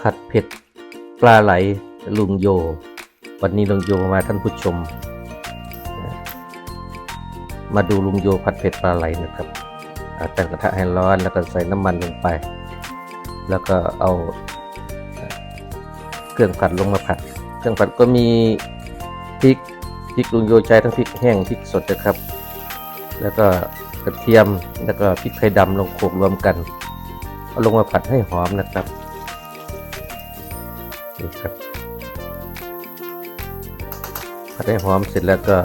ผัดเผ็ดปลาไหลลุงโย วันนี้ลุงโยมาท่านผู้ชม มาดูลุงโยผัดเผ็ดปลาไหลนะครับตั้งกระทะให้ร้อนแล้วก็ใส่น้ำมันลงไป แล้วก็เอาเครื่องผัดลงมาผัด เครื่องผัดก็มีพริกพริกลุงโยใช้ทั้งพริกแห้งพริกสดนะครับ แล้วก็กระเทียมแล้วก็พริกไทยดำลงโขลกรวมกันเอาลงมาผัดให้หอมนะครับ นี่ครับผัดให้หอมเสร็จแล้วก็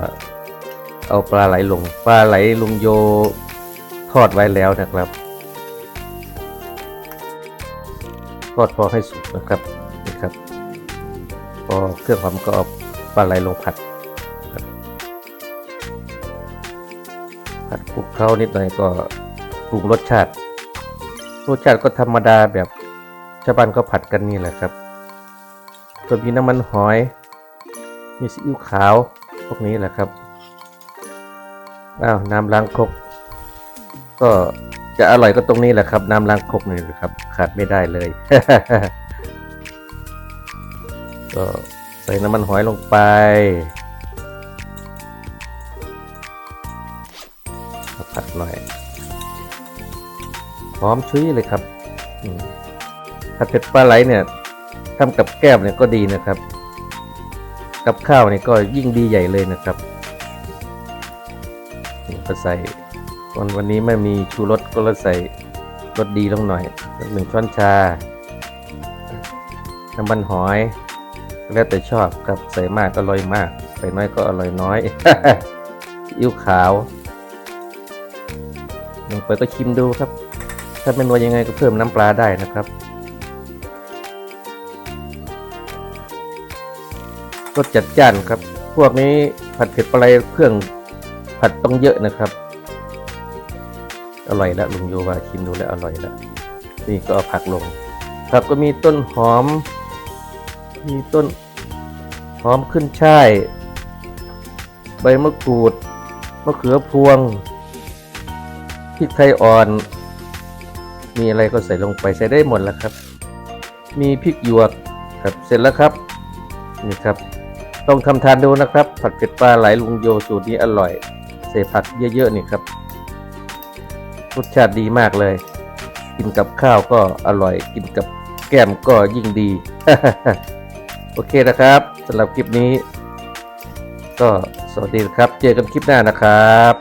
เอาปลาไหลลง ปลาไหลลุงโยทอดไว้แล้วนะครับ ทอดพอให้สุกนะครับนี่ครับ พอเครื่องหอมก็เอาปลาไหลลงผัด ผัดคลุกเคล้านิดหน่อยก็ปรุงรสชาติ รสชาติก็ธรรมดาแบบชาวบ้านก็ผัดกันนี่แหละครับ ก็มีน้ำมันหอย มีซีอิ๊วขาว พวกนี้แหละครับ อ้าว น้ำล้างครก ก็จะอร่อยก็ตรงนี้แหละครับ น้ำล้างครกนี่แหละครับ ขาดไม่ได้เลย ก็ใส่น้ำมันหอยลงไปผัดหน่อยหอมชุยเลยครับผัดเผ็ดปลาไหลเนี่ย ทำกับแก้มเนี่ยก็ดีนะครับ กับข้าวเนี่ยก็ยิ่งดีใหญ่เลยนะครับก็ใส่วันวันนี้ไม่มีชูรสก็เลยใส่รสดีลงหน่อยสักหนึ่งช้อนชาน้ำมันหอย แล้วแต่ชอบครับใส่มากก็อร่อยมาก ใส่น้อยก็อร่อยน้อยอิ๊วขาวลงไปก็ชิมดูครับ ถ้าเป็นว่ายังไงก็เพิ่มน้ำปลาได้นะครับ รสจัดจ้านครับ พวกนี้ผัดเผ็ดปลาไหลเครื่องผัดต้องเยอะนะครับ อร่อยแล้วลุงโยว่าชิมดูแล้วอร่อยแล้วนี่ก็เอาผักลงผักก็มีต้นหอม มีต้นหอมขึ้นช่าย ใบมะกรูดมะเขือพวงพริกไทยอ่อน มีอะไรก็ใส่ลงไปใส่ได้หมดแล้วครับ มีพริกหยวกครับเสร็จแล้วครับนี่ครับ ต้องทำทานดูนะครับ ผัดเผ็ดปลาไหลลุงโยสูตรนี้อร่อย ใส่ผักเยอะๆนี่ครับรสชาติดีมากเลย กินกับข้าวก็อร่อย กินกับแก้มก็ยิ่งดี โอเคนะครับสำหรับคลิปนี้ ก็สวัสดีครับ เจอกันคลิปหน้านะครับ